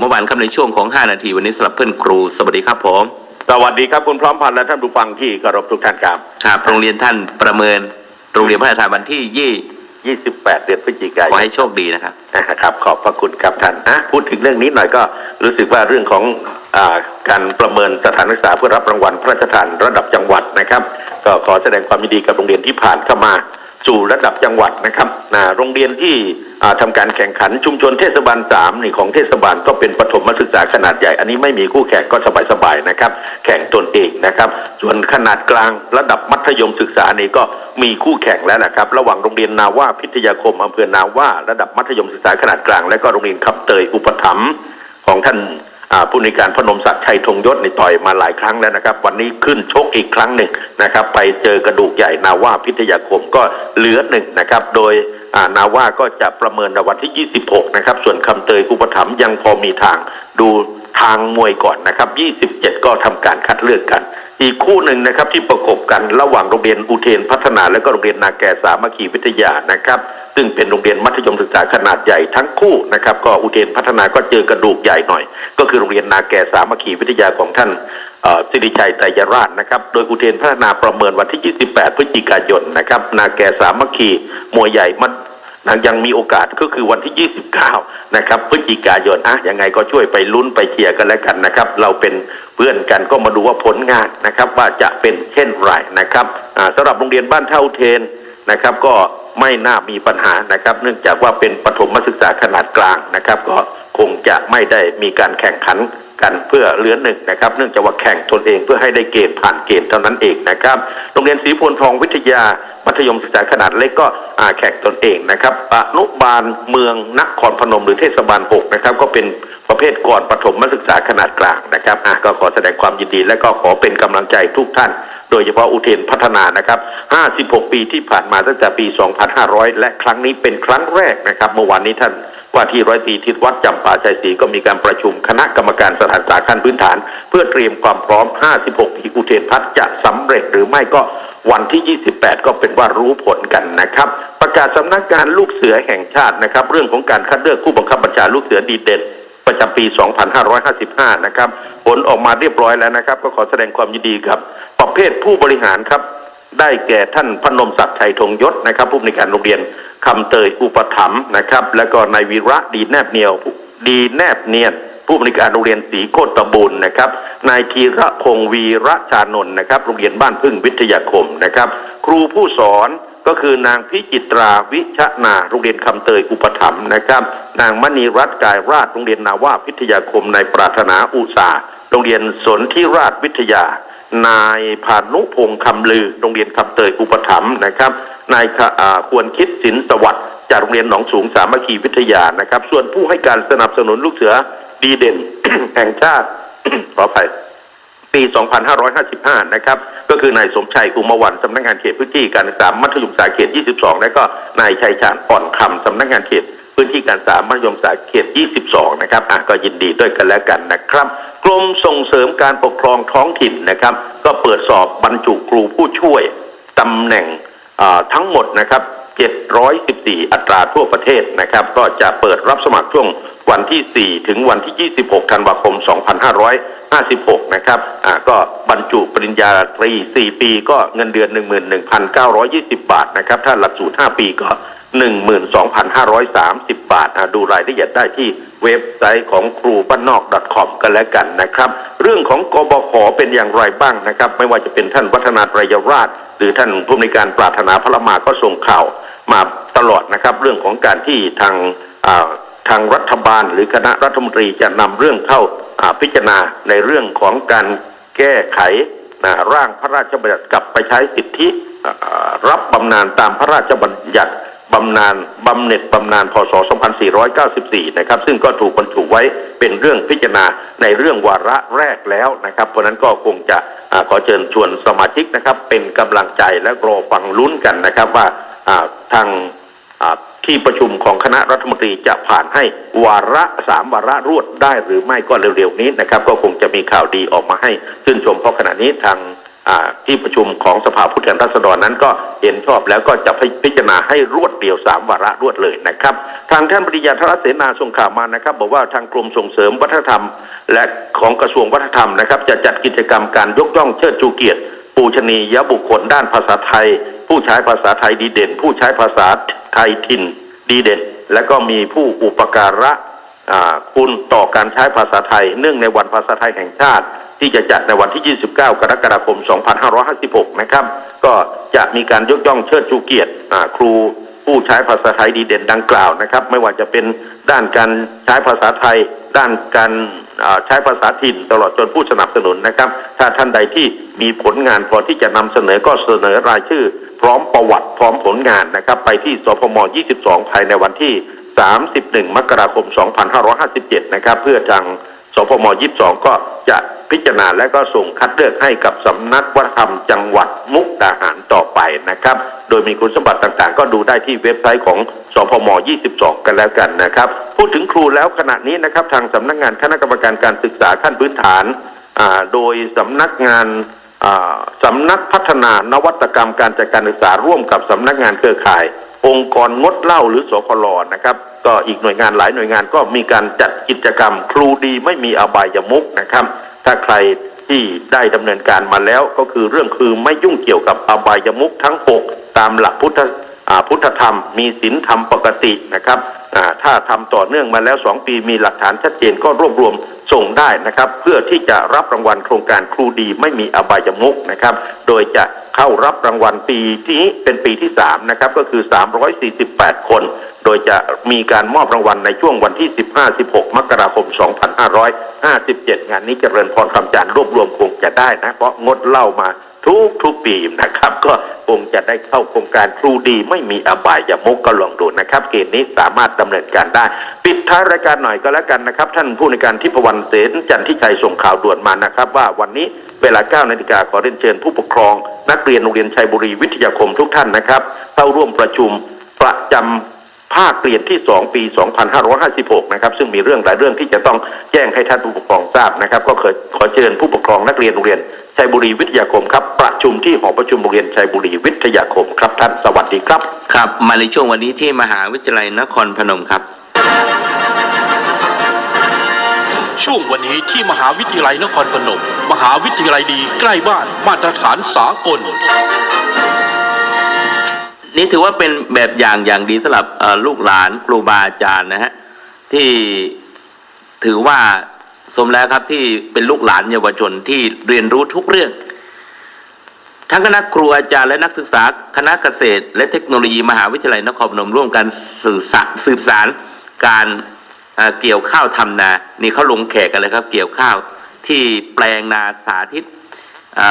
เมื่อวานครับในช่วงของ 5 นาที วันนี้สำหรับเพื่อนครู สวัสดีครับผม สวัสดีครับคุณพร้อมพันธ์และท่านผู้ฟังที่เคารพทุกท่านครับ ครับโรงเรียนท่านประเมิน โรงเรียนพระราชทานวันที่ยี่28 เดือนพฤศจิกาขยอนให้โชคดีนะครับ นะครับ ขอบพระคุณครับท่านอะพูดถึงเรื่องนี้หน่อยก็รู้สึกว่าเรื่องของอาการประเมินสถานศึกษาเพื่อรับรางวัลพระราชทานระดับจังหวัดนะครับ ก็ขอแสดงความยินดีกับโรงเรียนที่ผ่านเข้ามา สู่ระดับจังหวัดนะครับโรงเรียนที่ทำาการแข่งขันชุมชนเทศบาลสามนี่ของเทศบาลก็เป็นปฐมศึกษาขนาดใหญ่ อันนี้ไม่มีคู่แข่งก็สบายๆนะครับ แข่งตนเองนะครับ ส่วนขนาดกลางระดับมัธยมศึกษานี่ก็มีคู่แข่งแล้วนะครับ ระหว่างโรงเรียนนาว่าพิทยาคมอำเภอนาว่าระดับมัธยมศึกษาขนาดกลาง และก็โรงเรียนคำเตยอุปถัมภ์ของท่าน ผู้ในการพนมศักดิ์ชัยธงยศในต่อยมาหลายครั้งแล้วนะครับ วันนี้ขึ้นชกอีกครั้งหนึ่งนะครับ ไปเจอกระดูกใหญ่นาว่าพิทยาคมก็เหลือหนึ่งนะครับ โดยนาว่าก็จะประเมินในวันที่ 26 นะครับ ส่วนคำเตยอุปถัมยังพอมีทางดูทางมวยก่อนนะครับ 27 ก็ทำการคัดเลือกกัน อีกคู่หนึ่งนะครับที่ประกบกันระหว่างโรงเรียนอุเทนพัฒนาและก็โรงเรียนนาแกสามัคคีวิทยานะครับ ซึ่งเป็นโรงเรียนมัธยมศึกษาขนาดใหญ่ทั้งคู่นะครับก็อุเทนพัฒนาก็เจอกระดูกใหญ่หน่อย ก็คือโรงเรียนนาแกสามัคคีวิทยาของท่านสิริชัยไตรยราชนะครับ โดยอุเทนพัฒนาประเมินวันที่ 28 พฤศจิกายนนะครับ นาแกสามัคคีมวยใหญ่มันนะยังมีโอกาสก็คือวันที่ 29 นะครับ พฤศจิกายนอะยังไงก็ช่วยไปลุ้นไปเชียร์กันแล้วกันนะครับ เราเป็นเพื่อนกันก็มาดูว่าผลงานนะครับ ว่าจะเป็นเช่นไรนะครับอ่าสำหรับโรงเรียนบ้านเท่าเทน นะครับ ก็ไม่น่ามีปัญหานะครับ เนื่องจากว่าเป็นปฐมศึกษาขนาดกลางนะครับ ก็คงจะไม่ได้มีการแข่งขันกันเพื่อเลือนหนึ่งนะครับ เนื่องจากว่าแข่งตนเองเพื่อให้ได้เกณฑ์ผ่านเกณฑ์เท่านั้นเองนะครับโรงเรียนศรีพลทองวิทยามัธยมศึกษาขนาดเล็กก็อาแข่งตนเองนะครับอนุบาลเมืองนครพนมหรือเทศบาล6นะครับ ก็เป็นประเภทก่อนปฐมศึกษาขนาดกลางนะครับอะก็ขอแสดงความยินดีและก็ขอเป็นกำลังใจทุกท่าน โดยเฉพาะอุเทนพัฒนานะครับ 56 ปีที่ผ่านมาตั้งแต่ปี 2500 และครั้งนี้เป็นครั้งแรกนะครับ เมื่อวานนี้ท่านว่าที่ร้อยตีทิศวัดจำปาชัยศรีก็มีการประชุมคณะกรรมการสถานศึกษาขั้นพื้นฐาน เพื่อเตรียมความพร้อม 56 ปีอุเทนพัฒน์จะสำเร็จหรือไม่ก็วันที่ 28 ก็เป็นว่ารู้ผลกันนะครับ ประกาศสำนักงานลูกเสือแห่งชาตินะครับ เรื่องของการคัดเลือกผู้บังคับบัญชาลูกเสือดีเด่น ประจำปี 2555 นะครับ ผลออกมาเรียบร้อยแล้วนะครับ ก็ขอแสดงความยินดีกับ ประเภทผู้บริหารครับ ได้แก่ท่านพนมศักดิ์ชัยธงยศนะครับ ผู้ในวยการโรงเรียนคำเตยอุปถัมภ์นะครับ แล้วก็นายวีระดีแนบเนียวดีแนบเนียนผู้บริการโรงเรียนศรีโคตบุญนะครับ นายธีระพงวีระชานนท์นะครับ โรงเรียนบ้านพึ่งวิทยาคมนะครับ ครูผู้สอน ก็คือนางพิจิตราวิชนาโรงเรียนคำเตยอุปถัมภ์นะครับ นางมณีรัตน์กายราชโรงเรียนนาว่าพิทยาคมนายปรารถนาอุตสาโรงเรียนสนธิราชวิทยา นายพานุพงษ์คำลือโรงเรียนคำเตยอุปถัมภ์นะครับ นายขะอ่าควรคิดสินสวัสดิ์จากโรงเรียนหนองสูงสามัคคีวิทยานะครับ ส่วนผู้ให้การสนับสนุนลูกเสือดีเด่นแห่งชาติขออภัยปี 2555 นะครับ ก็คือนายสมชัยอุมวันสำนักงานเขตพื้นที่การศึกษามัธยมศึกษาเขต 22 และก็นายชัยชาญอ่อนคำสำนักงานเขตพื้นที่การศึกษามัธยมศึกษาเขต 22 นะครับอะก็ยินดีด้วยกันแล้วกันนะครับกรมส่งเสริมการปกครองท้องถิ่นนะครับ ก็เปิดสอบบรรจุครูผู้ช่วยตำแหน่งอ่าทั้งหมดนะครับ 714 อัตราทั่วประเทศนะครับ ก็จะเปิดรับสมัครช่วง วันที่ 4 ถึงวันที่ 26 ธันวาคม 2556 นะครับอ่าก็บรรจุปริญญาตรี 4 ปีก็เงินเดือน 11,920 บาทนะครับ ถ้าหลักสูตร 5 ปีก็ 12,530 บาทอ่าดูรายละเอียดได้ที่เว็บไซต์ของครูบ้านนอก .com กันแล้วกันนะครับ เรื่องของกบขเป็นอย่างไรบ้างนะครับ ไม่ว่าจะเป็นท่านวัฒนาไตรยราช หรือท่านผู้ในการปรารถนาพระมาก็ส่งข่าวมาตลอดนะครับ เรื่องของการที่ทางอ่า ทางรัฐบาล หรือคณะรัฐมนตรีจะนำเรื่องเข้าพิจารณาในเรื่องของการแก้ไขนะร่างพระราชบัญญัติกลับไปใช้สิทธิรับบำนาญตามพระราชบัญญัติบำนาญบำเหน็จบำนาญพศ 2494 นะครับ ซึ่งก็ถูกบรรจุไว้เป็นเรื่องพิจารณาในเรื่องวาระแรกแล้วนะครับ เพราะนั้นก็คงจะอขอเชิญชวนสมาชิกนะครับ เป็นกำลังใจและรอฟังลุ้นกันนะครับว่าทางอ ที่ประชุมของคณะรัฐมนตรีจะผ่านให้วาระสามวาระรวดได้หรือไม่ก็เร็วๆนี้นะครับ ก็คงจะมีข่าวดีออกมาให้ชื่นชมเพราะขณะนี้ทางที่ประชุมของสภาผู้แทนราษฎรนั้นก็เห็นชอบแล้วก็จะพิจารณาให้รวดเดียวสามวาระรวดเลยนะครับททางท่านปริยาธรเสนาส่งข่าวมานะครับ บอกว่าทางกรมส่งเสริมวัฒนธรรม และของกระทรวงวัฒนธรรมนะครับ จะจัดกิจกรรมการยกย่องเชิดชูเกียรติ ปูชนียบุคคลด้านภาษาไทย ผู้ใช้ภาษาไทยดีเด่น ผู้ใช้ภาษาไทยถิ่นดีเด่น และก็มีผู้อุปการะคุณต่อการใช้ภาษาไทย เนื่องในวันภาษาไทยแห่งชาติ ที่จะจัดในวันที่ 29 กรกฎาคม 2556 นะครับ ก็จะมีการยกย่องเชิดชูเกียรติครูผู้ใช้ภาษาไทยดีเด่นดังกล่าวนะครับ ไม่ว่าจะเป็นด้านการใช้ภาษาไทย ด้านการ ใช้ภาษาถิ่นตลอดจนผู้สนับสนุนนะครับ ถ้าท่านใดที่มีผลงานพอที่จะนำเสนอก็เสนอรายชื่อ พร้อมประวัติพร้อมผลงานนะครับ ไปที่สพม 22 ภายในวันที่ 31 มกราคม 2557 นะครับ เพื่อทางสพม 22 ก็จะพิจารณาและก็ส่งคัดเลือกให้กับสำนักวัฒนธรรมจังหวัดมุกดาหารต่อไปนะครับ โดยมีคุณสมบัติต่างๆ ก็ดูได้ที่เว็บไซต์ของ สพม 22 กันแล้วกันนะครับ พูดถึงครูแล้วขณะนี้นะครับทางสำนักงานคณะกรรมการการศึกษาขั้นพื้นฐาน โดยสำนักงานอ่าสำนักพัฒนานวัตกรรมการจัดการศึกษาร่วมกับสำนักงานเครือข่าย องค์กรงดเหล้าหรือสคลนะครับก็อีกหน่วยงานหลายหน่วยงานก็มีการจัดกิจกรรม ครูดีไม่มีอบายมุกนะครับ ถ้าใครที่ได้ดำเนินการมาแล้วก็คือเรื่องคือไม่ยุ่งเกี่ยวกับอบายมุกทั้ง 6 ตามหลักพุทธ พุทธธรรมมีศีลธรรมปกตินะครับถ้าทำต่อเนื่องมาแล้ว 2 ปีมีหลักฐานชัดเจนก็รวบรวมส่งได้นะครับ เพื่อที่จะรับรางวัลโครงการครูดีไม่มีอบายมุกนะครับ โดยจะ เข้ารับรางวัลปีนี้เป็นปีที่ 3 นะครับ ก็คือ 348 คน โดยจะมีการมอบรางวัลในช่วงวันที่ 15-16 มกราคม 2557 งานนี้เจริญพรคำจานรวบรวมคงจะได้นะ เพราะงดเล้ามาทุกทุกปีนะครับ ก็คงจะได้เข้าโครงการครูดีไม่มีอบายอย่ามุกก็ลองดูนะครับ เกณฑ์นี้สามารถดำเนินการได้ ปิดท้ายรายการหน่อยก็แล้วกันนะครับ ท่านผู้ในการทิพวรรณเสนจันทิชัยส่งข่าวด่วนมานะครับ ว่าวันนี้ เวลา9นาฬิกาขอเรียนเชิญผู้ปกครอง นักเรียนโรงเรียนชัยบุรีวิทยาคมทุกท่านนะครับเข้าร่วมประชุมประจำภาคเรียนที่ 2 ปี 2556 นะครับ ซึ่งมีเรื่องหลายเรื่องที่จะต้องแจ้งให้ท่านผู้ปกครองทราบนะครับ ก็เคยขอเชิญผู้ปกครองนักเรียนโรงเรียนชัยบุรีวิทยาคมครับ ประชุมที่หอประชุมโรงเรียนชัยบุรีวิทยาคมครับท่านสวัสดีครับ ครับ มาในช่วงวันนี้ที่มหาวิทยาลัยนครพนมครับ ช่วงวันนี้ที่มหาวิทยาลัยนครพนม มหาวิทยาลัยดีใกล้บ้านมาตรฐานสากล นี่ถือว่าเป็นแบบอย่างอย่างดีสำหรับลูกหลานครูบาอาจารย์นะฮะที่ถือว่าสมแล้วครับที่เป็นลูกหลานเยาวชนที่เรียนรู้ทุกเรื่อง ทั้งคณะครูอาจารย์และนักศึกษาคณะเกษตร และเทคโนโลยีมหาวิทยาลัยนครพนมร่วมกันสื่อสืบสารการ เกี่ยวข้าวทำนา นี่เขาลงแขกกันเลยครับ เกี่ยวข้าวที่แปลงนาสาธิตอ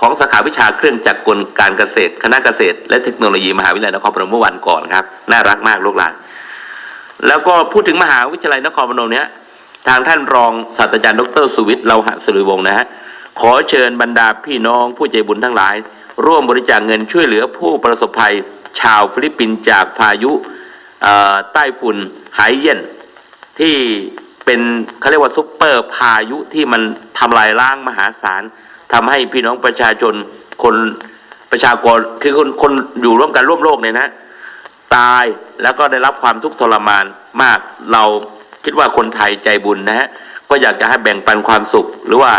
ของสาขาวิชาเครื่องจักรกลการเกษตร คณะเกษตร และเทคโนโลยีมหาวิทยาลัยนครพนมเมื่อวันก่อนครับ น่ารักมากลูกหลาน แล้วก็พูดถึงมหาวิทยาลัยนครพนมเนี้ยทางท่านรองศาสตราจารย์ดรสุวิทย์เราหะสุริวงศ์นะฮะขอเชิญบรรดาพี่น้องผู้ใจบุญทั้งหลาย ร่วมบริจาคเงินช่วยเหลือผู้ประสบภัย ชาวฟิลิปปินส์จากพายุใต้ฝุ่นไหเย็น ที่เป็นเขาเรียกว่าซุปเปอร์พายุที่มันทำลายล้างมหาศาลทำให้พี่น้องประชาชนคนประชากรคือคนคนอยู่ร่วมกันร่วมโลกเนี่ยนะ ตายแล้วก็ได้รับความทุกข์ทรมานมากเราคิดว่าคนไทยใจบุญนะฮะก็อยากจะให้แบ่งปันความสุข หรือว่า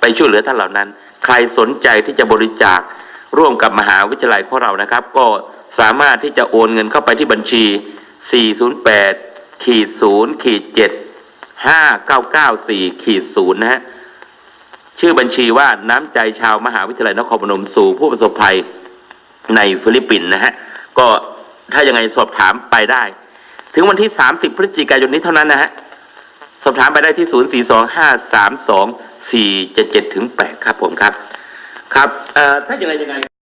ไปช่วยเหลือท่านเหล่านั้น ใครสนใจที่จะบริจาคร่วมกับมหาวิทยาลัยของเรานะครับ ก็สามารถที่จะโอนเงินเข้าไปที่บัญชี 408 ขีด0ขีด7 5994ขีด0นย์นะฮะชื่อบัญชีว่าน้ำใจชาวมหาวิทยาลัยนครพนมสู่ผู้ประสบภัยในฟิลิปปินส์นะฮะก็ถ้ายังไงสอบถามไปได้ ถึงวันที่ 30 พฤศจิกายนนี้เท่านั้นนะฮะสอบถามไปได้ที่ 0 4 2 5 3 2 4 7 7ถึง8ครับผมครับ ครับเอ่อถ้ายังไงยังไง